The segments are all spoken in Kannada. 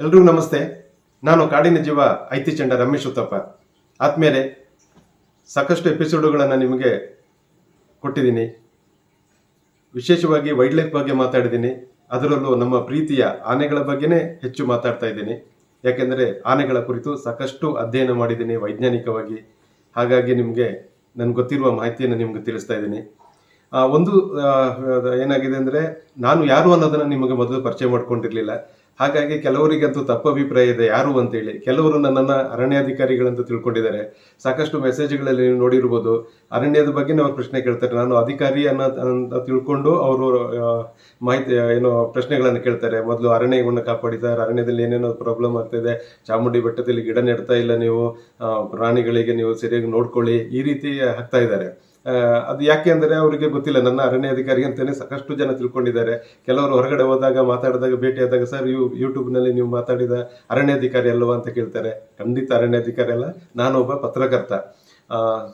ಎಲ್ರಿಗೂ ನಮಸ್ತೆ. ನಾನು ಕಾಡಿನ ಜೀವ ಐತಿಚಂಡ ರಮೇಶ್ ಉತ್ತಪ್ಪ. ಆದ್ಮೇಲೆ ಸಾಕಷ್ಟು ಎಪಿಸೋಡುಗಳನ್ನು ನಿಮಗೆ ಕೊಟ್ಟಿದ್ದೀನಿ. ವಿಶೇಷವಾಗಿ ವೈಲ್ಡ್ ಲೈಫ್ ಬಗ್ಗೆ ಮಾತಾಡಿದ್ದೀನಿ. ಅದರಲ್ಲೂ ನಮ್ಮ ಪ್ರೀತಿಯ ಆನೆಗಳ ಬಗ್ಗೆನೇ ಹೆಚ್ಚು ಮಾತಾಡ್ತಾ ಇದ್ದೀನಿ. ಯಾಕೆಂದರೆ ಆನೆಗಳ ಕುರಿತು ಸಾಕಷ್ಟು ಅಧ್ಯಯನ ಮಾಡಿದ್ದೀನಿ ವೈಜ್ಞಾನಿಕವಾಗಿ. ಹಾಗಾಗಿ ನಿಮಗೆ ನನಗೆ ಗೊತ್ತಿರುವ ಮಾಹಿತಿಯನ್ನು ನಿಮ್ಗೆ ತಿಳಿಸ್ತಾ ಇದ್ದೀನಿ. ಒಂದು ಏನಾಗಿದೆ ಅಂದರೆ ನಾನು ಯಾರು ಅನ್ನೋದನ್ನು ನಿಮಗೆ ಮೊದಲು ಪರಿಚಯ ಮಾಡ್ಕೊಂಡಿರಲಿಲ್ಲ. ಹಾಗಾಗಿ ಕೆಲವರಿಗಂತೂ ತಪ್ಪು ಅಭಿಪ್ರಾಯ ಇದೆ. ಯಾರು ಅಂತೇಳಿ. ಕೆಲವರು ನನ್ನನ್ನು ಅರಣ್ಯಾಧಿಕಾರಿಗಳಂತ ತಿಳ್ಕೊಂಡಿದ್ದಾರೆ. ಸಾಕಷ್ಟು ಮೆಸೇಜ್ಗಳಲ್ಲಿ ನೀವು ನೋಡಿರ್ಬೋದು. ಅರಣ್ಯದ ಬಗ್ಗೆ ಅವ್ರು ಪ್ರಶ್ನೆ ಕೇಳ್ತಾರೆ. ನಾನು ಅಧಿಕಾರಿ ಅನ್ನೋ ಅಂತ ತಿಳ್ಕೊಂಡು ಅವರು ಮಾಹಿತಿ, ಏನು ಪ್ರಶ್ನೆಗಳನ್ನು ಕೇಳ್ತಾರೆ. ಮೊದಲು ಅರಣ್ಯವನ್ನು ಕಾಪಾಡಿದ್ದಾರೆ. ಅರಣ್ಯದಲ್ಲಿ ಏನೇನೋ ಪ್ರಾಬ್ಲಮ್ ಆಗ್ತಿದೆ ಚಾಮುಂಡಿ ಬೆಟ್ಟದಲ್ಲಿ ಗಿಡ ನೆಡ್ತಾ ಇಲ್ಲ ನೀವು. ಪ್ರಾಣಿಗಳಿಗೆ ನೀವು ಸರಿಯಾಗಿ ನೋಡ್ಕೊಳ್ಳಿ. ಈ ರೀತಿ ಹಾಕ್ತಾ ಇದ್ದಾರೆ. ಅದು ಯಾಕೆ ಅಂದರೆ ಅವರಿಗೆ ಗೊತ್ತಿಲ್ಲ. ನನ್ನ ಅರಣ್ಯ ಅಧಿಕಾರಿ ಅಂತಾನೆ ಸಾಕಷ್ಟು ಜನ ತಿಳ್ಕೊಂಡಿದ್ದಾರೆ. ಕೆಲವರು ಹೊರಗಡೆ ಹೋದಾಗ, ಮಾತಾಡಿದಾಗ ಭೇಟಿಯಾದಾಗ ಸರ್, ಯು, ಯೂಟ್ಯೂಬ್ನಲ್ಲಿ ನೀವು ಮಾತಾಡಿದ ಅರಣ್ಯಾಧಿಕಾರಿ ಅಲ್ವಾ? ಅಂತ ಕೇಳ್ತಾರೆ. ಖಂಡಿತ ಅರಣ್ಯಾಧಿಕಾರಿ ಅಲ್ಲ. ನಾನೊಬ್ಬ ಪತ್ರಕರ್ತ.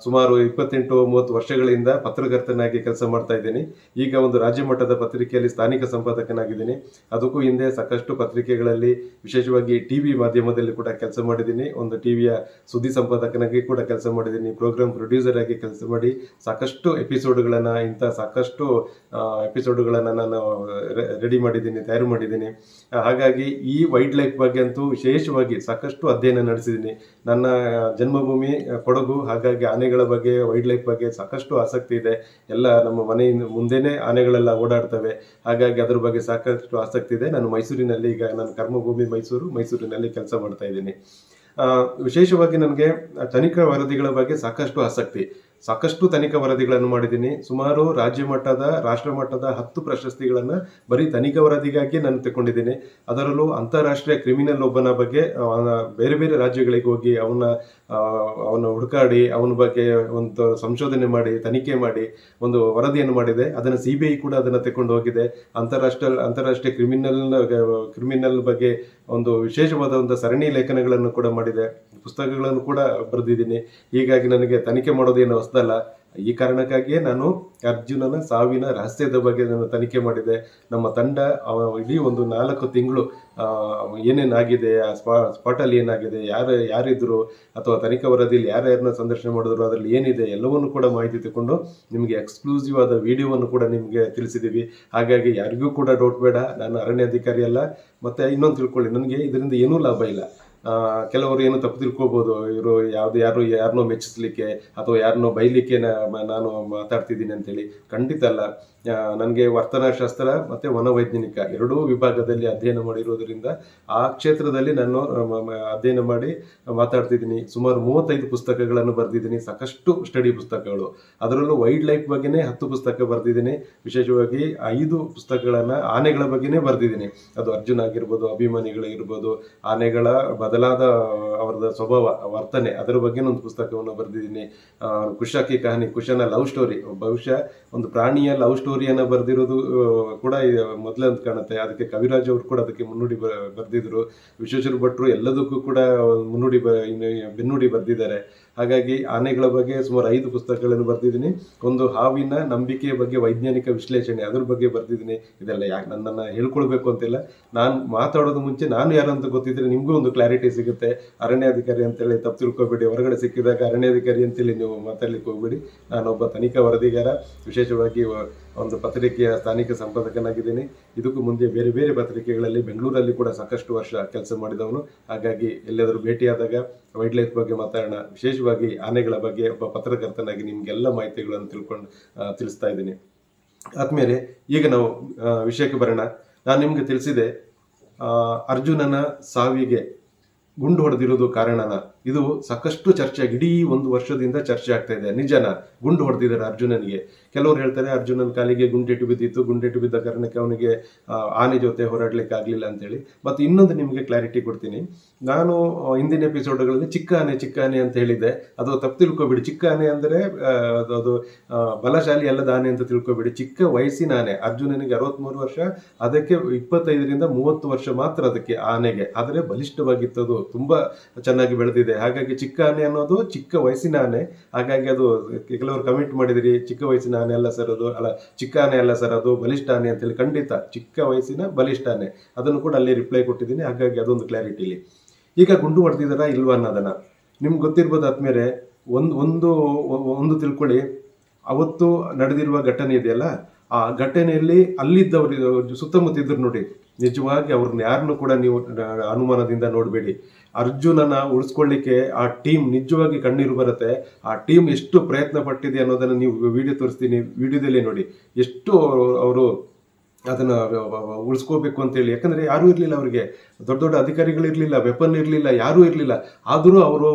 ಸುಮಾರು ಇಪ್ಪತ್ತೆಂಟು ಮೂವತ್ತು ವರ್ಷಗಳಿಂದ ಪತ್ರಕರ್ತನಾಗಿ ಕೆಲಸ ಮಾಡ್ತಾ ಇದ್ದೀನಿ. ಈಗ ಒಂದು ರಾಜ್ಯ ಮಟ್ಟದ ಪತ್ರಿಕೆಯಲ್ಲಿ ಸ್ಥಾನಿಕ ಸಂಪಾದಕನಾಗಿದ್ದೀನಿ. ಅದಕ್ಕೂ ಹಿಂದೆ ಸಾಕಷ್ಟು ಪತ್ರಿಕೆಗಳಲ್ಲಿ ವಿಶೇಷವಾಗಿ ಟಿ ವಿ ಮಾಧ್ಯಮದಲ್ಲಿ ಕೂಡ ಕೆಲಸ ಮಾಡಿದ್ದೀನಿ. ಒಂದು ಟಿವಿಯ ಸುದ್ದಿ ಸಂಪಾದಕನಾಗಿ ಕೂಡ ಕೆಲಸ ಮಾಡಿದ್ದೀನಿ. ಪ್ರೋಗ್ರಾಮ್ ಪ್ರೊಡ್ಯೂಸರ್ ಆಗಿ ಕೆಲಸ ಮಾಡಿ ಸಾಕಷ್ಟು ಎಪಿಸೋಡ್ಗಳನ್ನು, ಇಂಥ ಸಾಕಷ್ಟು ಎಪಿಸೋಡ್ಗಳನ್ನ ನಾನು ರೆಡಿ ಮಾಡಿದ್ದೀನಿ, ತಯಾರು ಮಾಡಿದ್ದೀನಿ. ಹಾಗಾಗಿ ಈ ವೈಲ್ಡ್ ಲೈಫ್ ಬಗ್ಗೆ ಅಂತೂ ವಿಶೇಷವಾಗಿ ಸಾಕಷ್ಟು ಅಧ್ಯಯನ ನಡೆಸಿದ್ದೀನಿ. ನನ್ನ ಜನ್ಮಭೂಮಿ ಕೊಡಗು ಕೊಡಗು ಹಾಗಾಗಿ ಆನೆಗಳ ಬಗ್ಗೆ ವೈಲ್ಡ್ ಲೈಫ್ ಬಗ್ಗೆ ಸಾಕಷ್ಟು ಆಸಕ್ತಿ ಇದೆ. ಎಲ್ಲ ನಮ್ಮ ಮನೆಯಿಂದ ಮುಂದೆನೇ ಆನೆಗಳೆಲ್ಲ ಓಡಾಡ್ತವೆ. ಹಾಗಾಗಿ ಅದ್ರ ಬಗ್ಗೆ ಸಾಕಷ್ಟು ಆಸಕ್ತಿ ಇದೆ. ನಾನು ಮೈಸೂರಿನಲ್ಲಿ ಈಗ ನನ್ನ ಕರ್ಮಭೂಮಿ ಮೈಸೂರು, ಮೈಸೂರಿನಲ್ಲಿ ಕೆಲಸ ಮಾಡ್ತಾ ಇದ್ದೀನಿ. ವಿಶೇಷವಾಗಿ ನನಗೆ ತನಿಖಾ ವರದಿಗಳ ಬಗ್ಗೆ ಸಾಕಷ್ಟು ಆಸಕ್ತಿ. ಸಾಕಷ್ಟು ತನಿಖಾ ವರದಿಗಳನ್ನು ಮಾಡಿದ್ದೀನಿ. ಸುಮಾರು ರಾಜ್ಯ ಮಟ್ಟದ, ರಾಷ್ಟ್ರ ಮಟ್ಟದ ಹತ್ತು ಪ್ರಶಸ್ತಿಗಳನ್ನು ಬರೀ ತನಿಖಾ ವರದಿಗಾಗಿ ನಾನು ತಗೊಂಡಿದ್ದೀನಿ ಅದರಲ್ಲೂ ಅಂತಾರಾಷ್ಟ್ರೀಯ ಕ್ರಿಮಿನಲ್ ಒಬ್ಬನ ಬಗ್ಗೆ ಬೇರೆ ಬೇರೆ ರಾಜ್ಯಗಳಿಗೆ ಹೋಗಿ ಅವನು ಅವನ ಹುಡುಕಾಡಿ, ಅವನ ಬಗ್ಗೆ ಒಂದು ಸಂಶೋಧನೆ ಮಾಡಿ, ತನಿಖೆ ಮಾಡಿ, ಒಂದು ವರದಿಯನ್ನು ಮಾಡಿದೆ. ಅದನ್ನು ಸಿ ಬಿ ಐ ಕೂಡ ಅದನ್ನು ತಗೊಂಡು ಹೋಗಿದೆ. ಅಂತಾರಾಷ್ಟ್ರ, ಅಂತಾರಾಷ್ಟ್ರೀಯ ಕ್ರಿಮಿನಲ್ ಕ್ರಿಮಿನಲ್ ಬಗ್ಗೆ ಒಂದು ವಿಶೇಷವಾದ ಒಂದು ಸರಣಿ ಲೇಖನಗಳನ್ನು ಕೂಡ ಮಾಡಿದೆ. ಪುಸ್ತಕಗಳನ್ನು ಕೂಡ ಬರೆದಿದ್ದೀನಿ. ಹೀಗಾಗಿ ನನಗೆ ತನಿಖೆ ಮಾಡೋದೇನು ಹೊಸದಲ್ಲ. ಈ ಕಾರಣಕ್ಕಾಗಿಯೇ ನಾನು ಅರ್ಜುನನ ಸಾವಿನ ರಹಸ್ಯದ ಬಗ್ಗೆ ನಾನು ತನಿಖೆ ಮಾಡಿದೆ. ನಮ್ಮ ತಂಡ ಇಡೀ ಒಂದು ನಾಲ್ಕು ತಿಂಗಳು ಏನೇನಾಗಿದೆ, ಆ ಸ್ಪಾ, ಸ್ಪಾಟಲ್ಲಿ ಏನಾಗಿದೆ, ಯಾರು, ಯಾರಿದ್ರು ಅಥವಾ ತನಿಖೆ ವರದಿಯಲ್ಲಿ ಯಾರ್ಯಾರನ್ನ ಸಂದರ್ಶನ ಮಾಡಿದ್ರು, ಅದರಲ್ಲಿ ಏನಿದೆ ಎಲ್ಲವನ್ನು ಕೂಡ ಮಾಹಿತಿ ತಗೊಂಡು ನಿಮಗೆ ಎಕ್ಸ್ಕ್ಲೂಸಿವ್ ಆದ ವಿಡಿಯೋವನ್ನು ಕೂಡ ನಿಮಗೆ ತಿಳಿಸಿದ್ದೀವಿ. ಹಾಗಾಗಿ ಯಾರಿಗೂ ಕೂಡ ಡೌಟ್ ಬೇಡ. ನಾನು ಅರಣ್ಯ ಅಧಿಕಾರಿ ಅಲ್ಲ. ಮತ್ತು ಇನ್ನೊಂದು ತಿಳ್ಕೊಳ್ಳಿ, ನನಗೆ ಇದರಿಂದ ಏನೂ ಲಾಭ ಇಲ್ಲ. ಕೆಲವರು ಏನು ತಪ್ಪು ತಿಳ್ಕೊಬೋದು, ಇವರು ಯಾವ್ದು ಯಾರು ಯಾರನ್ನೋ ಮೆಚ್ಚಿಸ್ಲಿಕ್ಕೆ ಅಥವಾ ಯಾರನ್ನೋ ಬೈಲಿಕ್ಕೆ ನಾನು ಮಾತಾಡ್ತಿದ್ದೀನಿ ಅಂತೇಳಿ ಖಂಡಿತ ಅಲ್ಲ. ನನಗೆ ವರ್ತನಾಶಾಸ್ತ್ರ ಮತ್ತು ವನವೈಜ್ಞಾನಿಕ ಎರಡೂ ವಿಭಾಗದಲ್ಲಿ ಅಧ್ಯಯನ ಮಾಡಿರೋದರಿಂದ ಆ ಕ್ಷೇತ್ರದಲ್ಲಿ ನಾನು ಅಧ್ಯಯನ ಮಾಡಿ ಮಾತಾಡ್ತಿದ್ದೀನಿ. ಸುಮಾರು ಮೂವತ್ತೈದು ಪುಸ್ತಕಗಳನ್ನು ಬರೆದಿದ್ದೀನಿ. ಸಾಕಷ್ಟು ಸ್ಟಡಿ ಪುಸ್ತಕಗಳು. ಅದರಲ್ಲೂ ವೈಲ್ಡ್ ಲೈಫ್ ಬಗ್ಗೆನೇ ಹತ್ತು ಪುಸ್ತಕ ಬರೆದಿದ್ದೀನಿ. ವಿಶೇಷವಾಗಿ ಐದು ಪುಸ್ತಕಗಳನ್ನು ಆನೆಗಳ ಬಗ್ಗೆನೇ ಬರೆದಿದ್ದೀನಿ. ಅದು ಅರ್ಜುನ ಆಗಿರ್ಬೋದು ಅಭಿಮಾನಿಗಳಿರ್ಬೋದು ಆನೆಗಳ ಬದಲಾದ ಅವರದ ಸ್ವಭಾವ, ವರ್ತನೆ, ಅದರ ಬಗ್ಗೆ ಒಂದು ಪುಸ್ತಕವನ್ನು ಬರೆದಿದ್ದೀನಿ. ಕುಶಕಿ ಕಹಾನಿ, ಕುಶನ ಲವ್ ಸ್ಟೋರಿ. ಬಹುಶಃ ಒಂದು ಪ್ರಾಣಿಯ ಲವ್ ಸ್ಟೋರಿಯನ್ನು ಬರೆದಿರೋದು ಕೂಡ ಮೊದಲೇ ಅಂತ ಕಾಣುತ್ತೆ. ಅದಕ್ಕೆ ಕವಿರಾಜ್ ಅವರು ಕೂಡ ಅದಕ್ಕೆ ಮುನ್ನುಡಿ ಬರೆದಿದ್ರು. ವಿಶ್ವೇಶ್ವರ ಭಟ್ರು ಎಲ್ಲದಕ್ಕೂ ಕೂಡ ಮುನ್ನುಡಿ ಬ ಬೆನ್ನುಡಿ ಬರೆದಿದ್ದಾರೆ. ಹಾಗಾಗಿ ಆನೆಗಳ ಬಗ್ಗೆ ಸುಮಾರು ಐದು ಪುಸ್ತಕಗಳನ್ನು ಬರೆದಿದ್ದೀನಿ. ಒಂದು ಹಾವಿನ ನಂಬಿಕೆ ಬಗ್ಗೆ ವೈಜ್ಞಾನಿಕ ವಿಶ್ಲೇಷಣೆ ಅದ್ರ ಬಗ್ಗೆ ಬರೆದಿದ್ದೀನಿ. ಇದೆಲ್ಲ ಯಾಕೆ ನನ್ನನ್ನು ಹೇಳ್ಕೊಳ್ಬೇಕು ಅಂತಿಲ್ಲ. ನಾನು ಮಾತಾಡೋದು ಮುಂಚೆ ನಾನು ಯಾರು ಅಂತ ಗೊತ್ತಿದ್ರೆ ನಿಮಗೂ ಒಂದು ಕ್ಲಾರಿಟಿ ಸಿಗುತ್ತೆ. ಅರಣ್ಯಾಧಿಕಾರಿ ಅಂತೇಳಿ ತಪ್ಪು ತಿಳ್ಕೊಬೇಡಿ. ಹೊರಗಡೆ ಸಿಕ್ಕಿದಾಗ ಅರಣ್ಯಾಧಿಕಾರಿ ಅಂತೇಳಿ ನೀವು ಮಾತಾಡ್ಲಿಕ್ಕೆ ಹೋಗ್ಬೇಡಿ. ನಾನೊಬ್ಬ ತನಿಖಾ ವರದಿಗಾರ. ವಿಶೇಷವಾಗಿ ಒಂದು ಪತ್ರಿಕೆಯ ಸ್ಥಾನಿಕ ಸಂಪಾದಕನಾಗಿದ್ದೀನಿ. ಇದಕ್ಕೂ ಮುಂದೆ ಬೇರೆ ಬೇರೆ ಪತ್ರಿಕೆಗಳಲ್ಲಿ ಬೆಂಗಳೂರಲ್ಲಿ ಕೂಡ ಸಾಕಷ್ಟು ವರ್ಷ ಕೆಲಸ ಮಾಡಿದವನು. ಹಾಗಾಗಿ ಎಲ್ಲಾದರೂ ಭೇಟಿಯಾದಾಗ ವೈಲ್ಡ್ ಲೈಫ್ ಬಗ್ಗೆ ಮಾತಾಡೋಣ. ವಿಶೇಷವಾಗಿ ಆನೆಗಳ ಬಗ್ಗೆ ಒಬ್ಬ ಪತ್ರಕರ್ತನಾಗಿ ನಿಮಗೆಲ್ಲ ಮಾಹಿತಿಗಳನ್ನು ತಿಳ್ಕೊಂಡು ತಿಳಿಸ್ತಾ ಇದ್ದೀನಿ. ಆದ್ಮೇಲೆ ಈಗ ನಾವು ವಿಷಯಕ್ಕೆ ಬರೋಣ. ನಾನು ನಿಮ್ಗೆ ತಿಳಿಸಿದೆ ಅರ್ಜುನನ ಸಾವಿಗೆ ಗುಂಡು ಹೊಡೆದಿರೋದು ಕಾರಣನ. ಇದು ಸಾಕಷ್ಟು ಚರ್ಚೆ ಇಡೀ ಒಂದು ವರ್ಷದಿಂದ ಚರ್ಚೆ ಆಗ್ತಾ ಇದೆ. ನಿಜನ, ಗುಂಡು ಹೊಡೆದಿದ್ದಾರೆ ಅರ್ಜುನನಿಗೆ. ಕೆಲವರು ಹೇಳ್ತಾರೆ, ಅರ್ಜುನನ ಕಾಲಿಗೆ ಗುಂಡೇಟು ಬಿದ್ದಿತ್ತು ಗುಂಡೇಟು ಬಿದ್ದ ಕಾರಣಕ್ಕೆ ಅವನಿಗೆ ಆನೆ ಜೊತೆ ಹೋರಾಡ್ಲಿಕ್ಕೆ ಆಗ್ಲಿಲ್ಲ ಅಂತೇಳಿ. ಮತ್ತು ಇನ್ನೊಂದು ನಿಮಗೆ ಕ್ಲಾರಿಟಿ ಕೊಡ್ತೀನಿ. ನಾನು ಹಿಂದಿನ ಎಪಿಸೋಡ್ಗಳಲ್ಲಿ ಚಿಕ್ಕ ಆನೆ ಚಿಕ್ಕ ಆನೆ ಅಂತ ಹೇಳಿದ್ದೆ. ಅದು ತಪ್ಪು ತಿಳ್ಕೊಬೇಡಿ. ಚಿಕ್ಕ ಆನೆ ಅಂದರೆ ಅದು ಬಲಶಾಲಿ ಅಲ್ಲದ ಆನೆ ಅಂತ ತಿಳ್ಕೊಬೇಡಿ. ಚಿಕ್ಕ ವಯಸ್ಸಿನ ಆನೆ. ಅರ್ಜುನನಿಗೆ ಅರವತ್ಮೂರು ವರ್ಷ, ಅದಕ್ಕೆ ಇಪ್ಪತ್ತೈದರಿಂದ ಮೂವತ್ತು ವರ್ಷ ಮಾತ್ರ ಅದಕ್ಕೆ ಆನೆಗೆ. ಆದರೆ ಬಲಿಷ್ಠವಾಗಿತ್ತು ಅದು ತುಂಬಾ ಚೆನ್ನಾಗಿ ಬೆಳೆದಿದೆ. ಹಾಗಾಗಿ ಚಿಕ್ಕ ಆನೆ ಅನ್ನೋದು ಚಿಕ್ಕ ವಯಸ್ಸಿನ ಆನೆ. ಹಾಗಾಗಿ ಅದು ಕೆಲವರು ಕಮೆಂಟ್ ಮಾಡಿದಿರಿ, ಚಿಕ್ಕ ವಯಸ್ಸಿನ ಆನೆ ಅಲ್ಲ ಸರ್ ಅದು. ಅಲ್ಲ, ಚಿಕ್ಕ ಆನೆ ಅಲ್ಲ ಸರ್ ಅದು, ಬಲಿಷ್ಠ ಆನೆ ಅಂತೇಳಿ ಖಂಡಿತ ಚಿಕ್ಕ ವಯಸ್ಸಿನ ಬಲಿಷ್ಠ ಆನೆ. ಅದನ್ನು ಕೂಡ ಅಲ್ಲಿ ರಿಪ್ಲೈ ಕೊಟ್ಟಿದ್ದೀನಿ. ಹಾಗಾಗಿ ಅದೊಂದು ಕ್ಲಾರಿಟಿ ಇಲ್ಲಿ. ಈಗ ಗುಂಡು ಹೊಡೆದಿದ್ದಾರಾ ಇಲ್ವಾ ಅನ್ನೋದನ್ನ. ನಿಮ್ಗೆ ಗೊತ್ತಿರ್ಬೋದು ಆದ್ಮೇಲೆ ಒಂದು ಒಂದು ಒಂದು ತಿಳ್ಕೊಳ್ಳಿ. ಅವತ್ತು ನಡೆದಿರುವ ಘಟನೆ ಇದೆಯಲ್ಲ, ಆ ಘಟನೆಯಲ್ಲಿ ಅಲ್ಲಿದ್ದವರು, ಸುತ್ತಮುತ್ತ ಇದ್ರು ನೋಡಿ. ನಿಜವಾಗಿ ಅವ್ರನ್ನ ಯಾರನ್ನು ಕೂಡ ನೀವು ಅನುಮಾನದಿಂದ ನೋಡಬೇಡಿ. ಅರ್ಜುನನ ಉಳಿಸ್ಕೊಳ್ಳಿಕ್ಕೆ ಆ ಟೀಮ್ ನಿಜವಾಗಿ ಕಣ್ಣೀರು ಬರುತ್ತೆ. ಆ ಟೀಮ್ ಎಷ್ಟು ಪ್ರಯತ್ನ ಪಟ್ಟಿದೆ ಅನ್ನೋದನ್ನು ನೀವು ವಿಡಿಯೋ ತೋರಿಸ್ತೀನಿ. ವಿಡಿಯೋದಲ್ಲಿ ನೋಡಿ. ಎಷ್ಟು ಅವರು ಅದನ್ನು ಉಳಿಸ್ಕೋಬೇಕು ಅಂತೇಳಿ ಯಾಕಂದ್ರೆ ಯಾರೂ ಇರಲಿಲ್ಲ ಅವರಿಗೆ. ದೊಡ್ಡ ದೊಡ್ಡ ಅಧಿಕಾರಿಗಳು ಇರಲಿಲ್ಲ ವೆಪನ್ ಇರಲಿಲ್ಲ, ಯಾರೂ ಇರಲಿಲ್ಲ. ಆದರೂ ಅವರು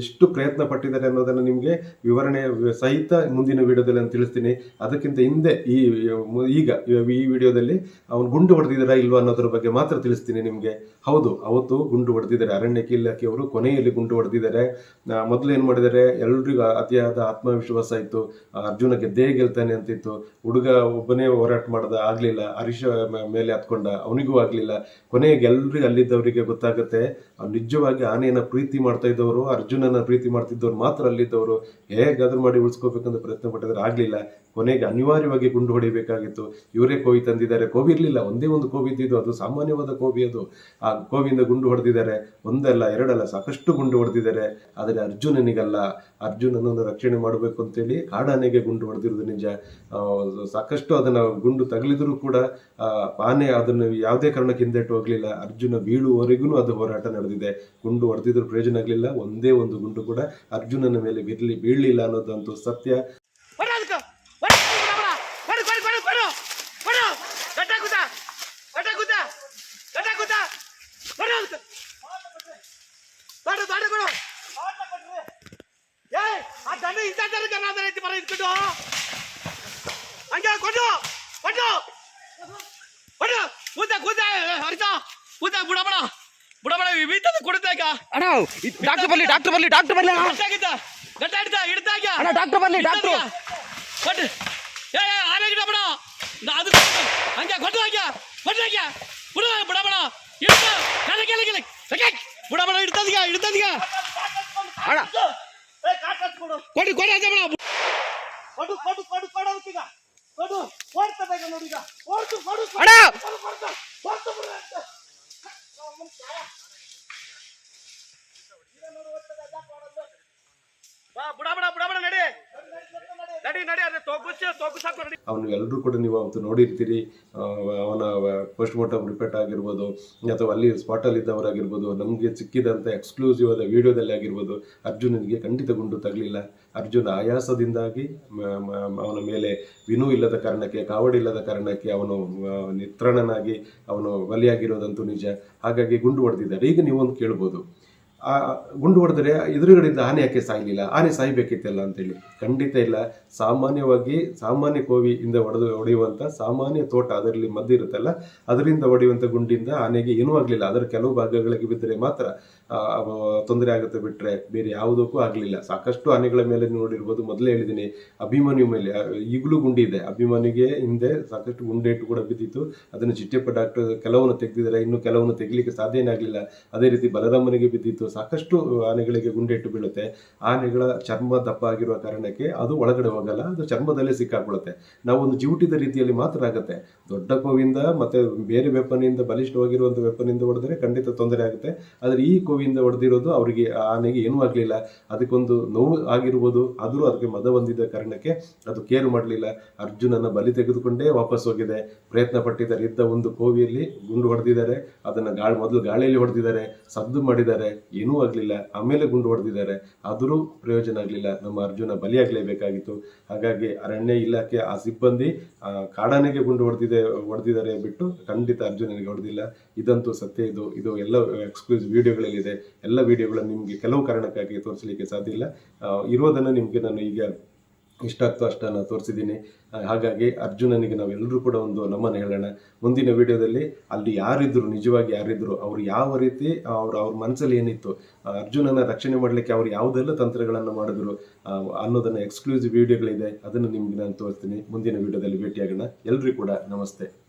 ಎಷ್ಟು ಪ್ರಯತ್ನ ಪಟ್ಟಿದ್ದಾರೆ ಅನ್ನೋದನ್ನು ನಿಮಗೆ ವಿವರಣೆ, ಸಹಿತ ಮುಂದಿನ ವಿಡಿಯೋದಲ್ಲಿ ನಾನು ತಿಳಿಸ್ತೀನಿ. ಅದಕ್ಕಿಂತ ಹಿಂದೆ ಈ ಈಗ, ಈ ವಿಡಿಯೋದಲ್ಲಿ ಅವನು ಗುಂಡು ಹೊಡೆದಿದ್ದಾರಾ ಇಲ್ವಾ ಅನ್ನೋದ್ರ ಬಗ್ಗೆ ಮಾತ್ರ ತಿಳಿಸ್ತೀನಿ ನಿಮಗೆ. ಹೌದು, ಅವತ್ತು ಗುಂಡು ಹೊಡೆದಿದ್ದಾರೆ. ಅರಣ್ಯಕ್ಕೆ ಇಲಾಖೆಯವರು ಕೊನೆಯಲ್ಲಿ ಗುಂಡು ಹೊಡೆದಿದ್ದಾರೆ. ಮೊದಲು ಏನು ಮಾಡಿದ್ದಾರೆ? ಎಲ್ರಿಗೂ ಅತಿಯಾದ ಆತ್ಮವಿಶ್ವಾಸ ಇತ್ತು. ಅರ್ಜುನ ಗೆದ್ದೇ ಗೆಲ್ತಾನೆ ಅಂತಿತ್ತು. ಹುಡುಗ ಒಬ್ಬನೇ ಹೋರಾಟ ಮಾಡ್ದ ಆಗಲಿಲ್ಲ. ಹರೀಶ ಮೇಲೆ ಹತ್ಕೊಂಡ ಅವನಿಗೂ ಆಗಲಿಲ್ಲ. ಕೊನೆಗೆ ಎಲ್ರಿಗೂ ಅಲ್ಲಿದ್ದವರಿಗೆ ಗೊತ್ತಾಗುತ್ತೆ. ಅವ್ರು ನಿಜವಾಗಿ ಆನೆಯನ್ನು ಪ್ರೀತಿ ಮಾಡ್ತಾ ಇದ್ದವರು ಅರ್ಜುನನ ಪ್ರೀತಿ ಮಾಡ್ತಿದ್ದವ್ರು ಮಾತ್ರ ಅಲ್ಲಿದ್ದವರು. ಹೇಗಾದ್ರೂ ಮಾಡಿ ಉಳಿಸ್ಕೋಬೇಕಂತ ಪ್ರಯತ್ನ ಪಟ್ಟಿದ್ರೆ ಆಗಲಿಲ್ಲ. ಕೊನೆಗೆ ಅನಿವಾರ್ಯವಾಗಿ ಗುಂಡು ಹೊಡಿಬೇಕಾಗಿತ್ತು ಇವರೇ ಕೋವಿ ತಂದಿದ್ದಾರೆ. ಕೋವಿ ಇರಲಿಲ್ಲ. ಒಂದೇ ಒಂದು ಕೋವಿ ಇದ್ದಿದ್ದು ಅದು ಸಾಮಾನ್ಯವಾದ ಕೋವಿ ಅದು. ಆ ಕೋವಿಯಿಂದ ಗುಂಡು ಹೊಡೆದಿದ್ದಾರೆ. ಒಂದಲ್ಲ, ಎರಡಲ್ಲ, ಸಾಕಷ್ಟು ಗುಂಡು ಹೊಡೆದಿದ್ದಾರೆ. ಆದರೆ ಅರ್ಜುನನಿಗಲ್ಲ. ಅರ್ಜುನನನ್ನು ರಕ್ಷಣೆ ಮಾಡಬೇಕು ಅಂತೇಳಿ ಕಾಡಾನೆಗೆ ಗುಂಡು ಹೊಡೆದಿರೋದು ನಿಜ. ಸಾಕಷ್ಟು ಅದನ್ನ ಗುಂಡು ತಗಲಿದ್ರು ಕೂಡ ಆನೆ ಅದನ್ನು ಯಾವುದೇ ಕಾರಣಕ್ಕೆ ಹಿಂದೆಟ್ಟು ಹೋಗಲಿಲ್ಲ. ಅರ್ಜುನ ಬೀಳುವವರೆಗೂ ಅದು ಹೋರಾಟ ನಡೆದಿದೆ. ಗುಂಡು ಹೊಡೆದಿದ್ರು ಪ್ರಯೋಜನ ಆಗಲಿಲ್ಲ. ಒಂದೇ ಒಂದು ಗುಂಡು ಕೂಡ ಅರ್ಜುನನ ಮೇಲೆ ಬಿರ್ಲಿ, ಬೀಳಲಿಲ್ಲ ಅನ್ನೋದಂತೂ ಸತ್ಯ. ಹಂಗೆ ಕೂತ ಬುಡ ಬಡ ಬುಡ ಬಡ ವಿಭೀತದ ಕೊಡುತ್ತಾಗ ಅಣ್ಣ ಡಾಕ್ಟರ್ ಬರ್ಲಿ ಡಾಕ್ಟರ್ ಬರ್ಲಿ ಡಾಕ್ಟರ್ ಬರ್ಲಿ ಅಣ್ಣ ಗಟ್ಟಾಗಿದ್ದ ಗಟ್ಟ ಹಿಡ್ದ ಹಿಡ್ದಾಗ ಅಣ್ಣ ಡಾಕ್ಟರ್ ಬರ್ಲಿ ಡಾಕ್ಟರ್ ಕೊಟ್ಟು ಏ ಏ, ಆನೆ ಗಿಡ ಬಿಡ ನಾ ಅದು ಹಂಗೆ ಕೊಟ್ಟು ಹಂಗೆ ಕೊಟ್ಟು ಹಂಗೆ ಬಿಡು ಬಿಡ ಬಿಡ ಇಡ್ತ ಕೆಲ ಕೆಲ ಕೆಲ ಸಕೆ ಬಿಡ ಬಿಡ ಇಡ್ತದೀಗ ಇಡ್ತದೀಗ ಅಣ್ಣ ಕೊಡಿ ಕೊಡಿ ಹಂಗೆ ಬಿಡ ಕೊಡು ಕೊಡು ಕೊಡು ಕೊಡು ಅಂತೀಗ ಕೊಡು ಓಡ್ತದೆ ಈಗ ನೋಡಿ ಈಗ ಓಡ್ತು ಕೊಡು ಕೊಡು, ಅಣ್ಣ! ಕೊಡು, ಕೊಡು, ಓಡ್ತು ಬಿಡು ಅಂತ. ಬಾ, ಬಿಡ ಬಿಡ ಬಿಡ ಬಿಡ ನಡಿ ನಡಿ ನಡಿ ಅದೇ ತೊಗುಸು ತೊಗುಸು ಹಾಕು ನಡಿ ಅವನು ಎಲ್ಲರೂ ಕೂಡ ನೀವು ಅವತ್ತು ನೋಡಿರ್ತೀರಿ ಅವನ ಪೋಸ್ಟ್ ಮಾರ್ಟಮ್ ರಿಪೋರ್ಟ್ ಆಗಿರ್ಬೋದು, ಅಥವಾ ಅಲ್ಲಿ ಸ್ಪಾಟಲ್ಲಿ ಇದ್ದವರಾಗಿರ್ಬೋದು ನಮಗೆ ಸಿಕ್ಕಿದಂಥ ಎಕ್ಸ್ಕ್ಲೂಸಿವ್ ಆದ ವಿಡಿಯೋದಲ್ಲಿ ಆಗಿರ್ಬೋದು ಅರ್ಜುನನಿಗೆ ಖಂಡಿತ ಗುಂಡು ತಗಲಿಲ್ಲ. ಅರ್ಜುನ ಆಯಾಸದಿಂದಾಗಿ ಅವನ ಮೇಲೆ ವಿನೂ ಇಲ್ಲದ ಕಾರಣಕ್ಕೆ, ಕಾವಡಿ ಇಲ್ಲದ ಕಾರಣಕ್ಕೆ ಅವನು ನಿತ್ರಣನಾಗಿ, ಅವನು ಬಲಿಯಾಗಿರೋದಂತೂ ನಿಜ. ಹಾಗಾಗಿ ಗುಂಡು ಹೊಡೆದಿದ್ದಾರೆ. ಈಗ ನೀವೊಂದು ಕೇಳ್ಬೋದು. ಗುಂಡು ಹೊಡೆದ್ರೆ ಎದುರುಗಡೆಯಿಂದ ಆನೆ ಯಾಕೆ ಸಾಯಲಿಲ್ಲ? ಆನೆ ಸಾಯ್ಬೇಕಿತ್ತಲ್ಲ ಅಂತೇಳಿ. ಖಂಡಿತ ಇಲ್ಲ. ಸಾಮಾನ್ಯವಾಗಿ ಸಾಮಾನ್ಯ ಕೋವಿಯಿಂದ ಹೊಡೆದು ಹೊಡೆಯುವಂಥ ಸಾಮಾನ್ಯ ತೋಟ ಅದರಲ್ಲಿ ಮದ್ದು ಇರುತ್ತಲ್ಲ ಅದರಿಂದ ಹೊಡೆಯುವಂಥ ಗುಂಡಿಂದ ಆನೆಗೆ ಏನೂ ಆಗಲಿಲ್ಲ. ಅದರ ಕೆಲವು ಭಾಗಗಳಿಗೆ ಬಿದ್ದರೆ ಮಾತ್ರ ಆ, ತೊಂದರೆ ಆಗುತ್ತೆ ಬಿಟ್ರೆ ಬೇರೆ ಯಾವುದಕ್ಕೂ ಆಗಲಿಲ್ಲ. ಸಾಕಷ್ಟು ಆನೆಗಳ ಮೇಲೆ ನೋಡಿರ್ಬೋದು. ಮೊದಲೇ ಹೇಳಿದ್ದೀನಿ ಅಭಿಮನ್ಯು ಮೇಲೆ ಆ, ಈಗಲೂ ಗುಂಡಿ ಇದೆ. ಅಭಿಮನ್ಯುಗೆ ಹಿಂದೆ ಸಾಕಷ್ಟು ಗುಂಡೇಟು ಕೂಡ ಬಿದ್ದಿತ್ತು. ಅದನ್ನು ಚಿಟ್ಟೆಪ್ಪ ಡಾಕ್ಟರ್ ಕೆಲವನ್ನು ತೆಗೆದಿದ್ದಾರೆ. ಇನ್ನು ಕೆಲವನ್ನು ತೆಗಿಲಿಕ್ಕೆ ಸಾಧ್ಯ ಆಗಲಿಲ್ಲ. ಅದೇ ರೀತಿ ಬಲರಾಮನಿಗೆ ಬಿದ್ದಿತ್ತು. ಸಾಕಷ್ಟು ಆನೆಗಳಿಗೆ ಗುಂಡೇಟು ಬೀಳುತ್ತೆ. ಆನೆಗಳ ಚರ್ಮ ದಪ್ಪ ಆಗಿರುವ ಕಾರಣಕ್ಕೆ ಅದು ಒಳಗಡೆ ಹೋಗಲ್ಲ, ಅದು ಚರ್ಮದಲ್ಲೇ ಸಿಕ್ಕಾಕೊಳ್ಳುತ್ತೆ. ನಾವು ಒಂದು ಜಿವುಟಿದ ರೀತಿಯಲ್ಲಿ ಮಾತ್ರ ಆಗುತ್ತೆ. ದೊಡ್ಡ ಕೋವಿಂದ ಮತ್ತೆ ಬೇರೆ ವೆಪ್ಪನಿಂದ ಬಲಿಷ್ಠವಾಗಿರುವಂಥ ವೆಪ್ಪನಿಂದ ಹೊಡೆದ್ರೆ ಖಂಡಿತ ತೊಂದರೆ ಆಗುತ್ತೆ. ಆದರೆ ಈ ಕೋವಿಂದ ಹೊಡೆದಿರೋದು ಅವರಿಗೆ ಆನೆಗೆ ಏನೂ ಆಗಲಿಲ್ಲ. ಅದಕ್ಕೊಂದು ನೋವು ಆಗಿರ್ಬೋದು, ಆದರೂ ಅದಕ್ಕೆ ಮದ ಬಂದಿದ್ದ ಕಾರಣಕ್ಕೆ ಅದು ಕೇರ್ ಮಾಡಲಿಲ್ಲ. ಅರ್ಜುನನ ಬಲಿ ತೆಗೆದುಕೊಂಡೇ ವಾಪಸ್ ಹೋಗಿದೆ. ಪ್ರಯತ್ನ ಪಟ್ಟಿದ್ದಾರೆ. ಇದ್ದ ಒಂದು ಕೋವಿಯಲ್ಲಿ ಗುಂಡು ಹೊಡೆದಿದ್ದಾರೆ. ಅದನ್ನು ಗಾಳಿ, ಮೊದಲು ಗಾಳಿಯಲ್ಲಿ ಹೊಡೆದಿದ್ದಾರೆ. ಸದ್ದು ಮಾಡಿದ್ದಾರೆ. ಏನೂ ಆಗಲಿಲ್ಲ. ಆಮೇಲೆ ಗುಂಡು ಹೊಡೆದಿದ್ದಾರೆ. ಆದರೂ ಪ್ರಯೋಜನ ಆಗಲಿಲ್ಲ. ನಮ್ಮ ಅರ್ಜುನ ಬಲಿಯಾಗಲೇಬೇಕಾಗಿತ್ತು. ಹಾಗಾಗಿ ಅರಣ್ಯ ಇಲಾಖೆ ಆ ಸಿಬ್ಬಂದಿ ಕಾಡಾನೆಗೆ ಗುಂಡು ಹೊಡೆದಿದೆ, ಹೊಡೆದಿದ್ದಾರೆ ಬಿಟ್ಟು ಖಂಡಿತ ಅರ್ಜುನನಿಗೆ ಹೊಡೆದಿಲ್ಲ. ಇದಂತೂ ಸತ್ಯ. ಇದು ಇದು ಎಲ್ಲ ಎಕ್ಸ್ಕ್ಲೂಸಿವ್ ವಿಡಿಯೋಗಳಲ್ಲಿದೆ. ಎಲ್ಲ ವಿಡಿಯೋಗಳನ್ನು ನಿಮಗೆ ಕೆಲವು ಕಾರಣಕ್ಕಾಗಿ ತೋರಿಸಲಿಕ್ಕೆ ಸಾಧ್ಯ ಇಲ್ಲ. ಇರೋದನ್ನು ನಿಮಗೆ ನಾನು ಈಗ ಇಷ್ಟ ಆಗ್ತೋ ಅಷ್ಟನ್ನು ತೋರಿಸಿದ್ದೀನಿ ಹಾಗಾಗಿ ಅರ್ಜುನನಿಗೆ ನಾವೆಲ್ಲರೂ ಕೂಡ ಒಂದು ನಮನ ಹೇಳೋಣ. ಮುಂದಿನ ವಿಡಿಯೋದಲ್ಲಿ ಅಲ್ಲಿ ಯಾರಿದ್ರು, ನಿಜವಾಗಿ ಯಾರಿದ್ರು, ಅವ್ರು ಯಾವ ರೀತಿ ಅವ್ರ ಅವ್ರ ಮನಸ್ಸಲ್ಲಿ ಏನಿತ್ತು ಅರ್ಜುನನ ರಕ್ಷಣೆ ಮಾಡಲಿಕ್ಕೆ ಅವ್ರು ಯಾವುದೆಲ್ಲ ತಂತ್ರಗಳನ್ನು ಮಾಡಿದ್ರು ಅನ್ನೋದನ್ನ ಎಕ್ಸ್ಕ್ಲೂಸಿವ್ ವಿಡಿಯೋಗಳಿದೆ, ಅದನ್ನು ನಿಮಗೆ ನಾನು ತೋರಿಸ್ತೀನಿ. ಮುಂದಿನ ವಿಡಿಯೋದಲ್ಲಿ ಭೇಟಿಯಾಗೋಣ. ಎಲ್ಲರಿಗೂ ಕೂಡ ನಮಸ್ತೆ.